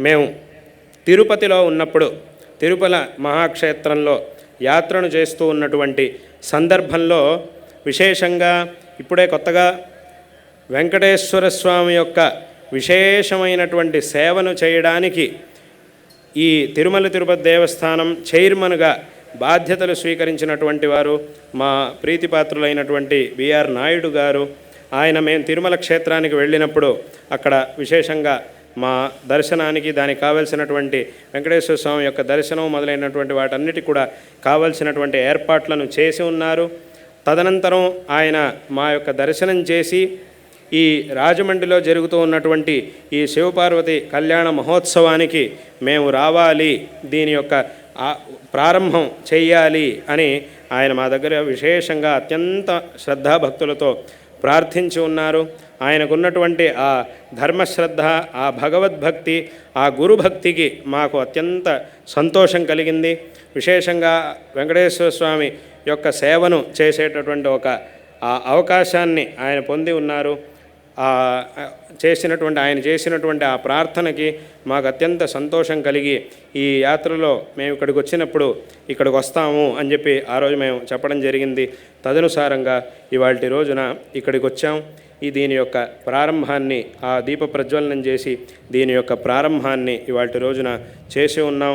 మేము తిరుపతిలో ఉన్నప్పుడు తిరుపల మహాక్షేత్రంలో యాత్రను చేస్తూ ఉన్నటువంటి సందర్భంలో విశేషంగా ఇప్పుడే కొత్తగా వెంకటేశ్వర స్వామి యొక్క విశేషమైనటువంటి సేవను చేయడానికి ఈ తిరుమల తిరుపతి దేవస్థానం చైర్మన్గా బాధ్యతలు స్వీకరించినటువంటి వారు మా ప్రీతిపాత్రులైనటువంటి బిఆర్ నాయుడు గారు. ఆయన మేము తిరుమల క్షేత్రానికి వెళ్ళినప్పుడు అక్కడ విశేషంగా మా దర్శనానికి దానికి కావలసినటువంటి వెంకటేశ్వర స్వామి యొక్క దర్శనం మొదలైనటువంటి వాటన్నిటి కూడా కావలసినటువంటి ఏర్పాట్లను చేసి ఉన్నారు. తదనంతరం ఆయన మా యొక్క దర్శనం చేసి ఈ రాజమండ్రిలో జరుగుతూ ఉన్నటువంటి ఈ శివపార్వతి కళ్యాణ మహోత్సవానికి మేము రావాలి దీని యొక్క ప్రారంభం చేయాలి అని ఆయన మా దగ్గర విశేషంగా అత్యంత శ్రద్ధాభక్తులతో ప్రార్థించి ఉన్నారు. ఆయనకున్నటువంటి ఆ ధర్మశ్రద్ధ ఆ భగవద్భక్తి ఆ గురుభక్తికి మాకు అత్యంత సంతోషం కలిగింది. విశేషంగా వెంకటేశ్వర స్వామి యొక్క సేవను చేసేటటువంటి ఒక ఆ అవకాశాన్ని ఆయన పొంది ఉన్నారు. చేసినటువంటి ఆయన చేసినటువంటి ఆ ప్రార్థనకి మాకు అత్యంత సంతోషం కలిగి ఈ యాత్రలో మేము ఇక్కడికి వచ్చినప్పుడు ఇక్కడికి వస్తాము అని చెప్పి ఆ రోజు మేము చెప్పడం జరిగింది. తదనుసారంగా ఇవాళ రోజున ఇక్కడికి వచ్చాం. ఈ దీని యొక్క ప్రారంభాన్ని ఆ దీప ప్రజ్వలనం చేసి దీని యొక్క ప్రారంభాన్ని ఇవాళ రోజున చేసి ఉన్నాం.